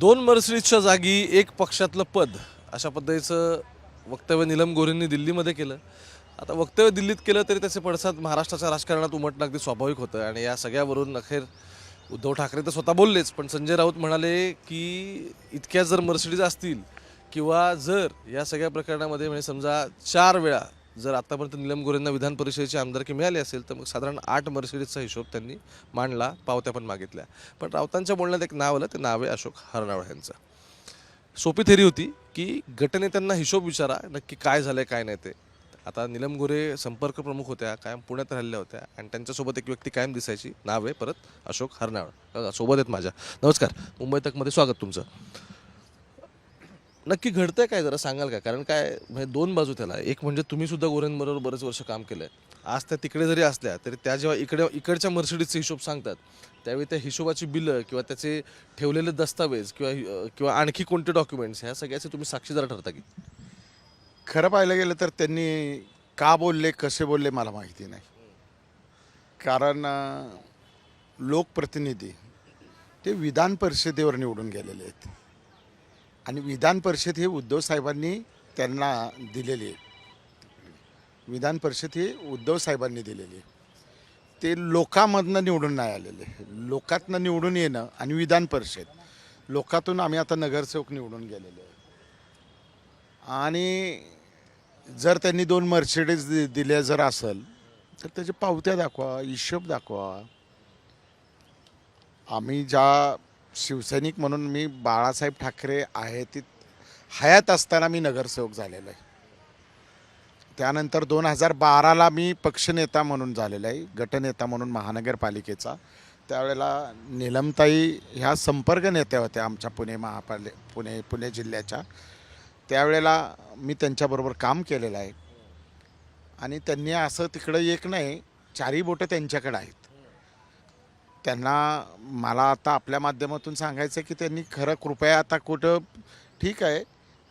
दोन मर्सिडीजच्या जागी एक पक्षातलं पद अशा पद्धतीचं वक्तव्य निलम गोरेंनी दिल्लीमध्ये केलं. आता वक्तव्य दिल्लीत केलं तरी त्याचे पडसाद महाराष्ट्राच्या राजकारणात उमटणं अगदी स्वाभाविक होतं आणि या सगळ्यावरून अखेर उद्धव ठाकरे तर स्वतः बोललेच पण संजय राऊत म्हणाले की इतक्या जर मर्सिडीज असतील किंवा जर या सगळ्या प्रकरणामध्ये म्हणजे समजा चार वेळा जर आतापर्यंत निलम गोरेंना विधान परिषदेची आमदारकी मिळाली असेल तर मग साधारण आठ मर्सिडीजचा हिशोब त्यांनी मांडला पावत्या पण मागितल्या. पण राऊतांच्या बोलण्यात एक नाव आलं ते नाव आहे अशोक हरनाळ यांचं. सोपी थेरी होती की गटनेत्यांना हिशोब विचारा नक्की काय झालंय काय नाही ते. आता निलम गोरे संपर्क प्रमुख होत्या कायम पुण्यात राहिल्या होत्या आणि त्यांच्यासोबत एक व्यक्ती कायम दिसायची नाव आहे परत अशोक हरनाळ सोबत आहेत माझ्या. नमस्कार मुंबई तकमध्ये स्वागत तुमचं. नक्की घडतंय काय जरा सांगाल का? कारण काय म्हणजे दोन बाजू त्याला. एक म्हणजे तुम्ही सुद्धा गोरेंबरोबर बरेच वर्ष काम आहे आज त्या तिकडे जरी असल्या तरी त्या जेव्हा इकडे इकडच्या मर्सिडीजचे हिशोब सांगतात त्यावेळी त्या हिशोबाची बिलं किंवा त्याचे ठेवलेले दस्तावेज किंवा किंवा आणखी कोणते डॉक्युमेंट्स ह्या सगळ्याचे तुम्ही साक्षीदार ठरता की? खरं पाहायला गेलं तर त्यांनी का बोलले कसे बोलले मला माहिती नाही. कारण लोकप्रतिनिधी ते विधान परिषदेवर निवडून गेलेले आहेत. आणि विधान परिषद हे उद्धव साहेबांनी त्यांना दिलेली आहे. विधान परिषद हे उद्धव साहेबांनी दिलेली आहे. ते लोकामधनं निवडून नाही आलेले. लोकातनं निवडून येणं आणि विधान परिषद. लोकातून आम्ही आता नगरसेवक निवडून गेलेले आहे. आणि जर त्यांनी दोन मर्सिडीज दि दिल्या जर असेल तर त्याच्या पावत्या दाखवा हिशोब दाखवा. आम्ही ज्या शिवसैनिक म्हणून मी बाळासाहेब ठाकरे आहे ती हयात असताना मी नगरसेवक झालेलो आहे. त्यानंतर दोन हजार बाराला मी पक्षनेता म्हणून झालेला आहे गटनेता म्हणून महानगरपालिकेचा. त्यावेळेला निलमताई ह्या संपर्क नेत्या होत्या आमच्या पुणे महापाले पुणे पुणे जिल्ह्याच्या. त्यावेळेला मी त्यांच्याबरोबर काम केलेलं आहे. आणि त्यांनी असं तिकडं एक नाही चारही बोटं त्यांच्याकडे आहेत. त्यांना मला आता आपल्या माध्यमातून सांगायचं आहे की त्यांनी खरं कृपया आता कुठं ठीक आहे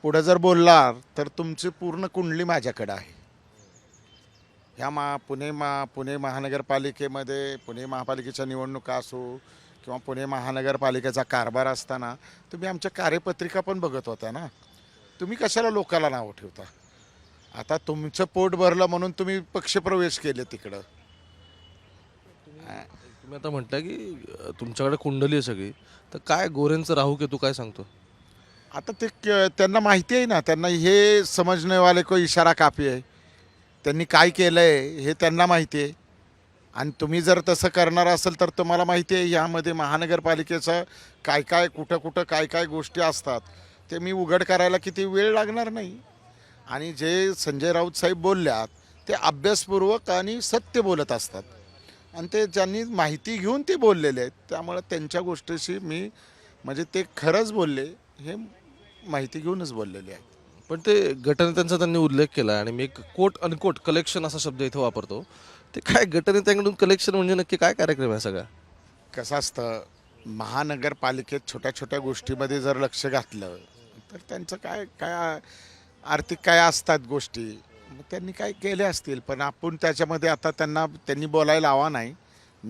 पुढं जर बोलला तर तुमची पूर्ण कुंडली माझ्याकडं आहे. ह्या मा पुणे मा पुणे महानगरपालिकेमध्ये पुणे महापालिकेच्या निवडणुका असो किंवा पुणे महानगरपालिकेचा कारभार असताना तुम्ही आमच्या कार्यपत्रिका पण बघत होत्या ना? तुम्ही कशाला लोकाला नाव ठेवता? आता तुमचं पोट भरलं म्हणून तुम्ही पक्षप्रवेश केले तिकडं. तुम्ही आता म्हणता की तुमच्याकडे कुंडली आहे सगळी. तर काय गोरेंचं राहू की तू काय सांगतो? आता ते क- त्यांना माहिती आहे ना त्यांना हे समजणेवाले को इशारा काफी आहे. त्यांनी काय केलं आहे हे त्यांना माहिती आहे. आणि तुम्ही जर तसं करणार असेल तर तुम्हाला माहिती आहे यामध्ये महानगरपालिकेचं काय काय कुठं कुठं काय काय गोष्टी असतात. ते मी उघड करायला किती वेळ लागणार नाही. आणि जे संजय राऊत साहेब बोलल्यात ते अभ्यासपूर्वक आणि सत्य बोलत असतात. आणि ते ज्यांनी माहिती घेऊन ते बोललेले आहेत त्यामुळे त्यांच्या गोष्टीशी मी म्हणजे ते खरंच बोलले हे माहिती घेऊनच बोललेले आहेत. पण ते गटनेत्यांचा त्यांनी उल्लेख केला आणि मी एक कोट अनकोट कलेक्शन असा शब्द इथं वापरतो. ते काय गटनेत्यांकडून कलेक्शन म्हणजे नक्की काय कार्यक्रम आहे सगळा? कसं असतं महानगरपालिकेत छोट्या छोट्या गोष्टीमध्ये जर लक्ष घातलं तर त्यांचं काय काय आर्थिक काय असतात गोष्टी? मग त्यांनी काय केले असतील पण आपण त्याच्यामध्ये आता त्यांना त्यांनी बोलायला हवा नाही.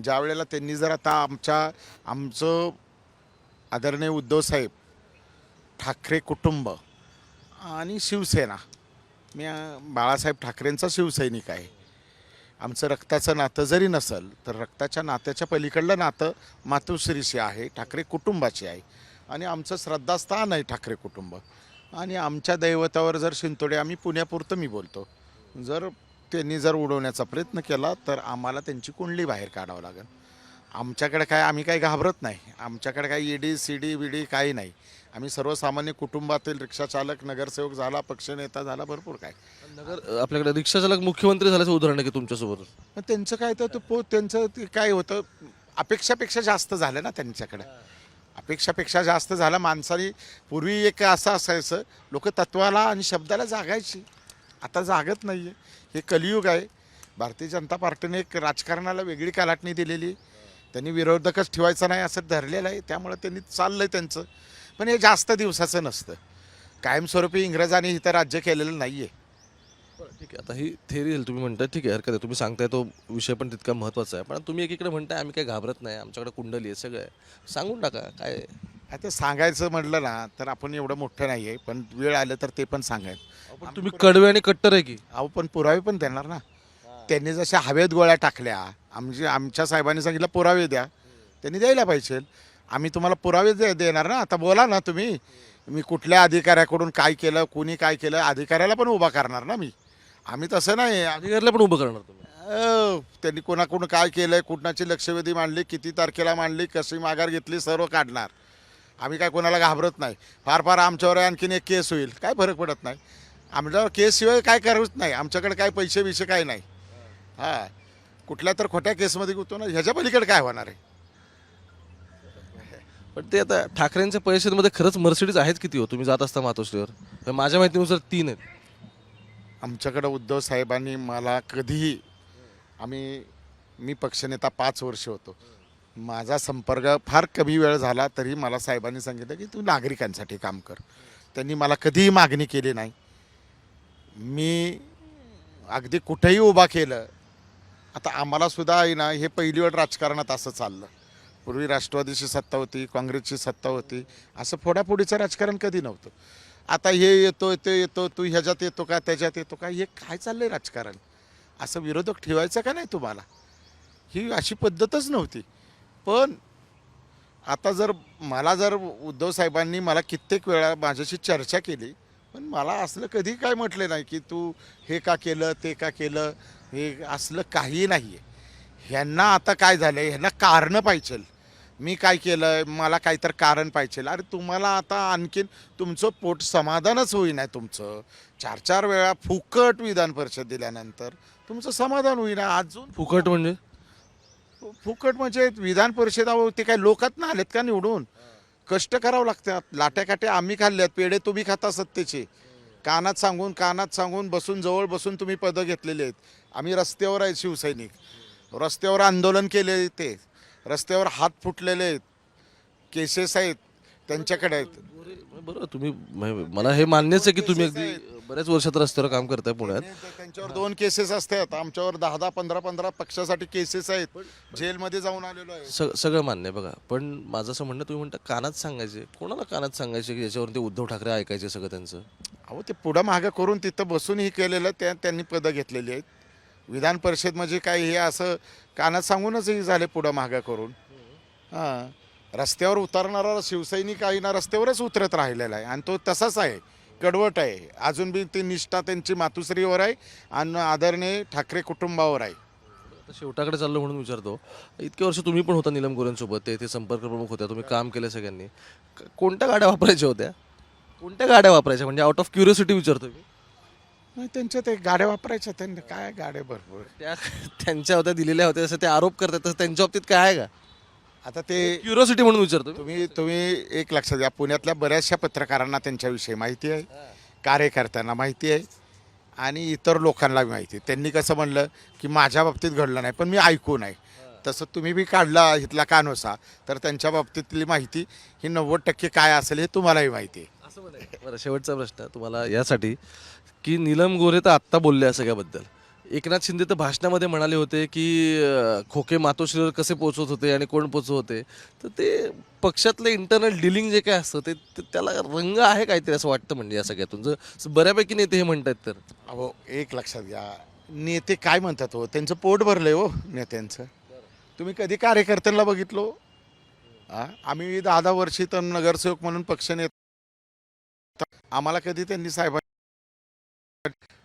ज्या वेळेला त्यांनी जर आता आमच्या आमचं आदरणीय उद्धवसाहेब ठाकरे कुटुंब आणि शिवसेना मी बाळासाहेब ठाकरेंचा शिवसैनिक आहे. आमचं रक्ताचं नातं जरी नसेल तर रक्ताच्या नात्याच्या पलीकडलं नातं मातोश्रीशी आहे ठाकरे कुटुंबाची आहे. आणि आमचं श्रद्धास्थान आहे ठाकरे कुटुंब. आणि आमच्या दैवतावर जर शिंतोडे आम्ही पुण्यापुरतं मी बोलतो. जर त्यांनी जर उडवण्याचा प्रयत्न केला तर आम्हाला त्यांची कुंडली बाहेर काढावं लागेल. आमच्याकडे काय आम्ही काही घाबरत नाही. आमच्याकडे काही ईडी सी डी विडी काही नाही. आम्ही सर्वसामान्य कुटुंबातील रिक्षाचालक नगरसेवक झाला पक्षनेता झाला भरपूर काय नगर आपल्याकडे रिक्षा चालक मुख्यमंत्री झाल्याचं उदाहरण आहे की तुमच्यासोबत? मग त्यांचं काय तर ते पो त्यांचं ते काय होतं अपेक्षापेक्षा जास्त झालं ना त्यांच्याकडे. अपेक्षापेक्षा जास्त झालं माणसाने पूर्वी एक असं असायचं लोक तत्वाला आणि शब्दाला जागायची. आता जागत नाही आहे हे कलियुग आहे. भारतीय जनता पार्टीने एक राजकारणाला वेगळी कालाटणी दिलेली. आहे. त्यांनी विरोधकच ठेवायचं नाही असं धरलेलं आहे. त्यामुळे त्यांनी चाललं आहे त्यांचं. पण हे जास्त दिवसाचं नसतं. कायमस्वरूपी इंग्रजांनी इथं राज्य केलेलं नाही आहे ठीक आहे. आता ही थेरी झाली तुम्ही म्हणताय ठीक आहे हरकत आहे. तुम्ही सांगताय तो विषय पण तितका महत्त्वाचा आहे. पण तुम्ही एकीकडे म्हणताय आम्ही काही घाबरत नाही. आमच्याकडे कुंडली आहे सगळं आहे. सांगून टाका काय आता सांगायचं म्हटलं ना तर आपण एवढं मोठं नाही आहे पण वेळ आलं तर ते पण सांगायचं. पण तुम्ही कडवे आणि कट्टर आहे की. अहो पण पुरावे पण देणार ना. त्यांनी जशा हवेत गोळ्या टाकल्या आमची आमच्या साहेबांनी सांगितलं पुरावे द्या. त्यांनी द्यायला पाहिजे. आम्ही तुम्हाला पुरावे दे देणार ना. आता बोला ना तुम्ही. मी कुठल्या अधिकाऱ्याकडून काय केलं कोणी काय केलं अधिकाऱ्याला पण उभा करणार ना मी. आम्ही तसं नाही. अधिकाऱ्याला पण उभं करणार तुम्ही. अ, त्यांनी कोणाकडून काय केलंय कुणाची लक्षवेधी मांडली किती तारखेला मांडली कशी माघार घेतली सर्व काढणार. आम्ही काय कोणाला घाबरत नाही. फार फार आमच्यावर आणखीन एक केस होईल. काय फरक पडत नाही. आमच्यावर केसशिवाय काय करत नाही. आमच्याकडे काय पैसे बिशे काय नाही. हां. कुठल्या तर खोट्या केसमध्ये गुतो ना ह्याच्या पलीकडे काय होणार आहे? पण ते आता ठाकरेंच्या परिषदेमध्ये खरंच मर्सिडीज आहेत किती हो? तुम्ही जात असता मातोश्रीवर. तर माझ्या माहितीनुसार तीन आहेत. आमच्याकडं उद्धव साहेबांनी मला कधीही आम्ही मी पक्षनेता पाच वर्ष होतो. माझा संपर्क फार कमी वेळ झाला तरी मला साहेबांनी सांगितलं की तू नागरिकांसाठी काम कर. त्यांनी मला कधीही मागणी केली नाही. मी अगदी कुठेही उभा केलं आता आम्हालासुद्धा आहे ना हे पहिली वेळ राजकारणात असं चाललं. पूर्वी राष्ट्रवादीची सत्ता होती काँग्रेसची सत्ता होती असं फोडाफोडीचं राजकारण कधी नव्हतं. आता हे येतो ते येतो तू ह्याच्यात येतो का त्याच्यात येतो का हे काय चाललंय राजकारण? असं विरोधक ठेवायचं का नाही तुम्हाला? ही अशी पद्धतच नव्हती. पण आता जर मला जर उद्धव साहेबांनी मला कित्येक वेळा माझ्याशी चर्चा केली पण मला असलं कधी काय म्हटले नाही की तू हे का केलं ते का केलं हे असलं काही नाही आहे ह्यांना आता काय झालं आहे ह्यांना कारणं पाहिजे मी काय केलं मला काहीतरी कारण पाहिजे अरे तुम्हाला आता आणखीन तुमचं पोट समाधानच होईना तुमचं. चार चार वेळा फुकट विधान परिषद दिल्यानंतर तुमचं समाधान होईना. अजून फुकट म्हणजे? फुकट म्हणजे विधान परिषदावर ते काय लोकात ना आलेत का निवडून? कष्ट करावं लागतात. लाट्या आम्ही खाल्ल्यात पेढे तुम्ही खाता सत्तेचे. कानात सांगून कानात सांगून बसून जवळ बसून तुम्ही पदं घेतलेली आहेत. आम्ही रस्त्यावर आहेत शिवसैनिक. रस्त्यावर आंदोलन केले ते. रस्त्यावर हात फुटलेले आहेत. केसेस आहेत. त्यांच्याकडे आहेत. बरोबर तुम्ही मला हे मान्यच आहे की तुम्ही अगदी बऱ्याच वर्षात रस्त्यावर काम करताय पुण्यात. त्यांच्यावर दोन केसेस असतात. आमच्यावर दहा दहा पंधरा पंधरा पक्षासाठी केसेस आहेत. जेलमध्ये जाऊन आलेलो आहे. स सगळं मान्य आहे बघा. पण माझं असं म्हणणं तुम्ही म्हणता कानात सांगायचे. कोणाला कानात सांगायचे की ज्याच्यावरती उद्धव ठाकरे ऐकायचे सगळं त्यांचं? अहो ते पुढं मागं करून तिथं बसूनही केलेलं त्या त्यांनी पदं घेतलेली आहेत. विधान परिषद म्हणजे काय हे असं कानात सांगूनच हे झाले पुढं मागं करून. हां. रस्त्यावर उतरणारा शिवसैनिक आहे ना रस्त्यावरच उतरत राहिलेला आहे. आणि तो तसाच आहे. कडवट आहे. अजून बी ती निष्ठा त्यांची मातुश्रीवर आहे आणि आदरणीय ठाकरे कुटुंबावर आहे. आता शेवटाकडे चाललं म्हणून विचारतो. इतके वर्ष तुम्ही पण होता निलम गोरेंसोबत ते ते संपर्क प्रमुख होत्या तुम्ही काम केलं सगळ्यांनी. क- कोणत्या गाड्या वापरायच्या होत्या? कोणत्या गाड्या वापरायच्या? म्हणजे आउट ऑफ क्युरियोसिटी विचारतो मी. नाही त्यांच्या ते गाड्या वापरायच्या त्यांनी काय गाड्या भरपूर त्या त्यांच्या होत्या दिलेल्या होत्या तसं ते आरोप करतात तसं त्यांच्या बाबतीत काय आहे का? आता ते क्युरियोसिटी म्हणून विचारतो मी. तुम्ही तुम्ही एक लक्षात घ्या पुण्यातल्या बऱ्याचशा पत्रकारांना त्यांच्याविषयी माहिती आहे कार्यकर्त्यांना माहिती आहे आणि इतर लोकांना माहिती आहे त्यांनी कसं म्हणलं की माझ्या बाबतीत घडलं नाही पण मी ऐकून आहे तसं तुम्ही बी काढला इथला कानोसा तर त्यांच्या बाबतीतली माहिती ही नव्वद टक्के काय असेल हे तुम्हालाही माहिती आहे. बरं शेवटचा प्रश्न तुम्हाला यासाठी की नीलम गोरे तर आत्ता बोलले सगळ्याबद्दल एकनाथ शिंदे तर भाषणामध्ये म्हणाले होते की खोके मातोश्रीवर कसे पोचवत होते आणि कोण पोचवत होते? तर ते पक्षातलं इंटरनल डिलिंग जे काय असतं ते त्याला रंग आहे काहीतरी असं वाटतं म्हणजे या सगळ्यातून. जर बऱ्यापैकी नेते हे म्हणतात तर. अहो एक लक्षात घ्या. नेते काय म्हणतात हो? त्यांचं पोट भरलंय हो नेत्यांचं. तुम्ही कधी कार्यकर्त्यांना बघितलो हो? आम्ही दहा दहा वर्षी तर नगरसेवक म्हणून पक्ष नेता. आम्हाला कधी त्यांनी साहेबांनी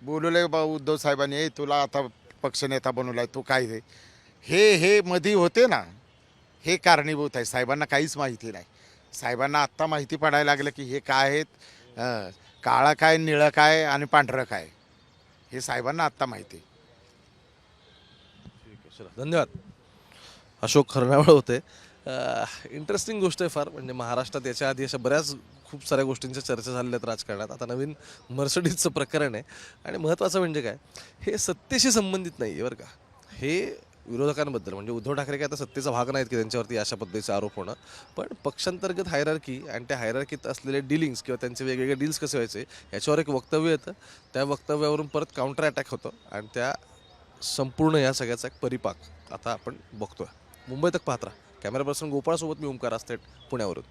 बोलवले बा उद्धव साहेबांनी "ए, तुला आता पक्षनेता बनवलाय तू काय दे हे हे मधी होते ना हे कारणीभूत आहे. साहेबांना काहीच माहिती नाही. साहेबांना आत्ता माहिती पडायला लागलं की हे काय आहेत अं, काळं काय निळं काय आणि पांढरं काय? हे साहेबांना आत्ता माहिती आहे. धन्यवाद. अशोक खरणावळ होते. इंटरेस्टिंग गोष्ट आहे फार. म्हणजे महाराष्ट्रात याच्या आधी अशा बऱ्याच खूप साऱ्या गोष्टींच्या चर्चा झालेल्या आहेत राजकारणात. आता नवीन मर्सडीजचं प्रकरण आहे. आणि महत्त्वाचं म्हणजे काय? हे सत्तेशी संबंधित नाही आहे बरं का. हे विरोधकांबद्दल म्हणजे उद्धव ठाकरे काय आता सत्तेचा भाग नाहीत की त्यांच्यावरती अशा पद्धतीचे आरोप होणं. पण पक्षांतर्गत हायरार्की आणि त्या हायरार्कीत असलेले डिलिंग्स किंवा त्यांचे वेगवेगळे डील्स कसे व्हायचे याच्यावर एक वक्तव्य येतं. त्या वक्तव्यावरून परत काउंटर अटॅक होतं आणि त्या संपूर्ण या सगळ्याचा एक परिपाक आता आपण बघतोय. मुंबई तक पाहत राहा. कॅमेरा पर्सन गोपाळसोबत मी ओमकार असते पुण्यावरून.